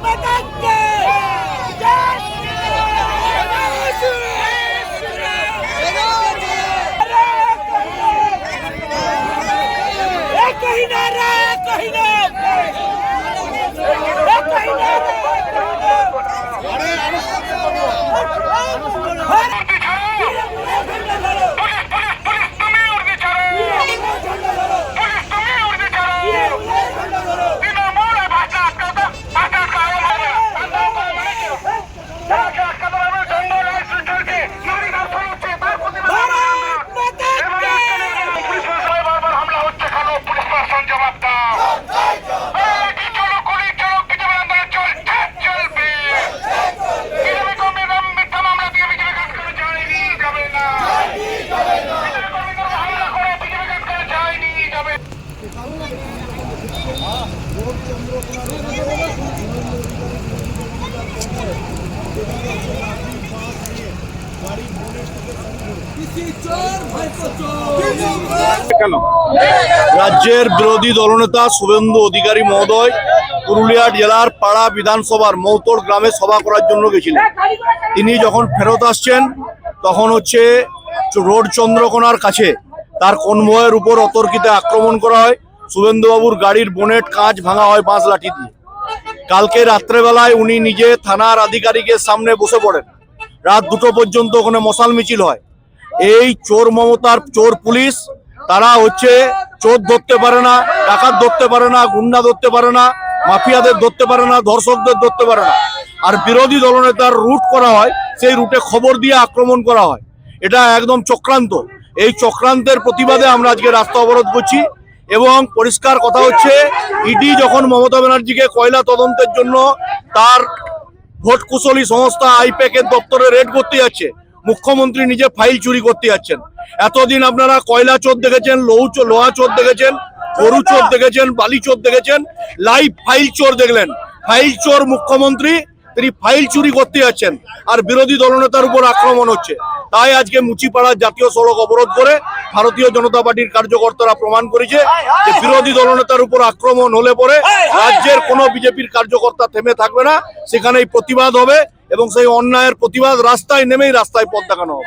Matatag! রাজ্যের বিরোধী দলনেতা শুভেন্দু অধিকারী মহোদয় পুরুলিয়া জেলার পাড়া বিধানসভার মৌতর গ্রামে সভা করার জন্য গেছিলেন। তিনি যখন ফেরত আসছেন, তখন হচ্ছে রোড চন্দ্রকোনার কাছে তার কনভয়ের উপর অতর্কিতে আক্রমণ করা হয়। শুভেন্দুবাবুর গাড়ির বোনেট কাঁচ ভাঙা হয় বাঁশ লাঠি দিয়ে। কালকে রাত্রেবেলায় উনি নিজে থানার আধিকারিকের সামনে বসে পড়েন। রাত দুটো পর্যন্ত ওখানে মশাল মিছিল হয়। এই চোর মমতার চোর পুলিশ, তারা হচ্ছে চোর ধরতে পারে না, ডাকাত ধরতে পারে না, গুন্ডা ধরতে পারে না, মাফিয়াদের ধরতে পারে না, ধর্ষকদের ধরতে পারে না। আর বিরোধী দলনেতার রুট করা হয়, সেই রুটে খবর দিয়ে আক্রমণ করা হয়। এটা একদম চক্রান্ত। এই চক্রান্তের প্রতিবাদে আমরা আজকে রাস্তা অবরোধ করছি। এবং পরিষ্কার কথা হচ্ছে ইডি যখন মমতা ব্যানার্জিকে কয়লা তদন্তের জন্য তার ভোট কুশলী সংস্থা আইপ্যাক এর দপ্তরে রেড করতে যাচ্ছে, মুখ্যমন্ত্রী নিজে ফাইল চুরি করতে যাচ্ছেন। এতদিন আপনারা কয়লা চোর দেখেছেন, লৌ লোহা চোর দেখেছেন, গরু চোর দেখেছেন, বালি চোর দেখেছেন, লাইভ ফাইল চোর দেখলেন। ফাইল চোর মুখ্যমন্ত্রী, তিনি ফাইল চুরি করতে যাচ্ছেন। আর বিরোধী দলনেতার উপর আক্রমণ হচ্ছে। তাই আজকে মুচিপাড়ার জাতীয় সড়ক অবরোধ করে ভারতীয় জনতা পার্টির কার্যকর্তারা প্রমাণ করেছে যে বিরোধী দলনেতার উপর আক্রমণ হলে পরে রাজ্যের কোনো বিজেপির কার্যকর্তা থেমে থাকবে না। সেখানেই প্রতিবাদ হবে এবং সেই অন্যায়ের প্রতিবাদ রাস্তায় নেমেই রাস্তায় পথ দেখানো হবে।